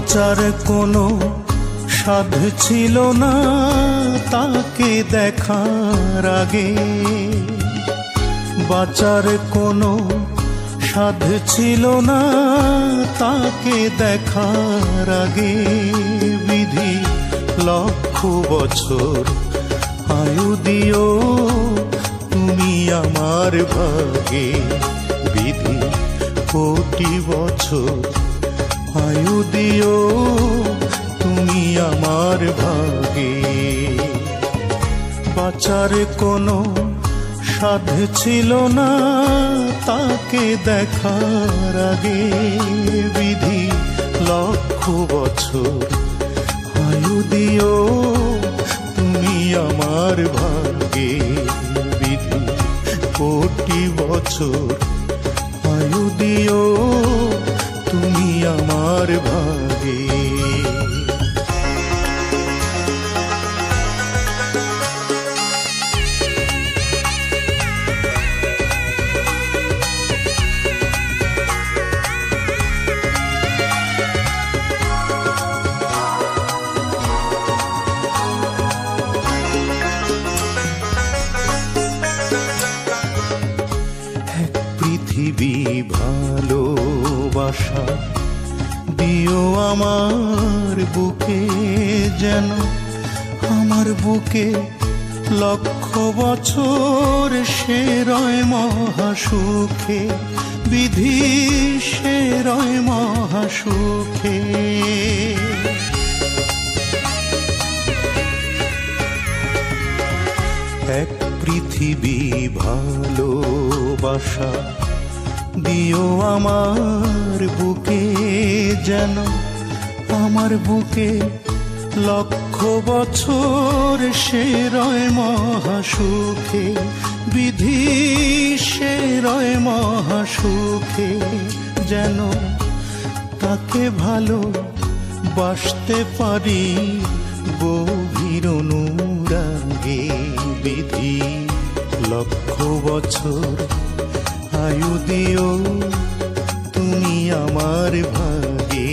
বাঁচার কোনো সাধ ছিল না তাকে দেখার আগে। বাঁচার কোনো সাধ ছিল না তাকে দেখার আগে। বিধি লক্ষ বছর আয়ু দিও তুমি আমার ভাগে। বিধি কোটি বছর আয়ু দিও, তুমি আমার ভাগে। বাঁচার কোনো সাধ ছিল না, তাকে দেখার আগে বিধি লক্ষ বছর। আয়ু দিও, তুমি আমার ভাগে, বিধি কোটি বছর। আয়ু দিও এক পৃথিবী ভালোবাসা দিও আমার বুকে যেন, আমার বুকে লক্ষ বছর সে রয় মহাসুখে বিধি সে রয় মহাসুখে এক পৃথিবী ভালোবাসা দিও আমার বুকে যেন, আমার বুকে লক্ষ বছর সে রয় মহাসুখে বিধি সে রয় মহাসুখে যেন তাকে ভালো বাসতে পারি গভীর অনুরাগে, বিধি লক্ষ বছর আয়ু দিও তুমি আমার ভাগে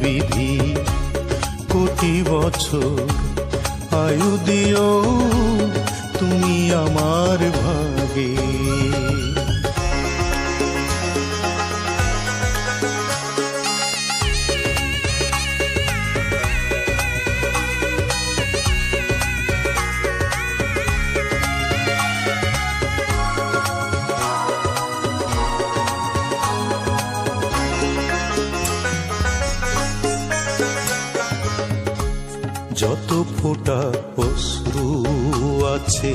বিধি। কোটি বছর আয়ু দিও তুমি আমার ভাগে। ফোঁটা অশ্রু আছে?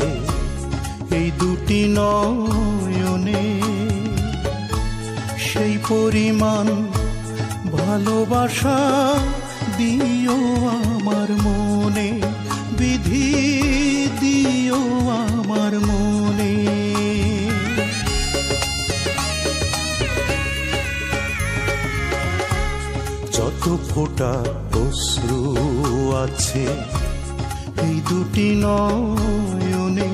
এই দুটি নয়নে সেই পরিমাণ ভালোবাসা দিও আমার মনে, বিধি দিও আমার মনে। যত ফোটা অশ্রু আছে এই দুটি নয়নে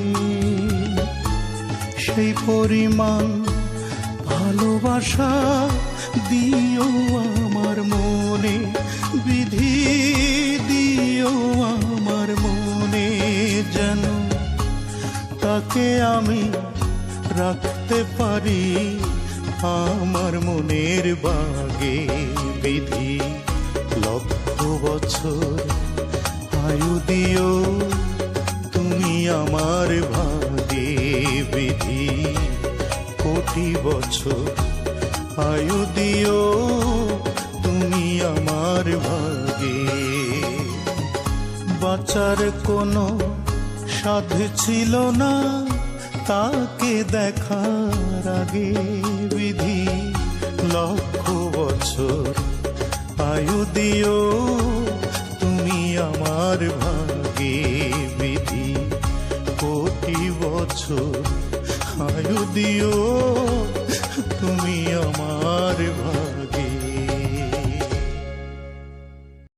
সেই পরিমাণ ভালোবাসা দিও আমার মনে, বিধি দিও আমার মনে যেন তাকে আমি রাখতে পারি আমার মনের বাগে বিধি। লক্ষ বছর আয়ু দিও, তুমি আমার ভাগে বিধি। কোটি বছর আয়ু দিও, তুমি আমার ভাগে বাঁচার কোনো সাধ ছিল না, তাকে দেখার আগে বিধি। লক্ষ বছর আয়ু দিও আমার ভাগে বিধি কোটি বছর আয়ু দিও তুমি আমার ভাগ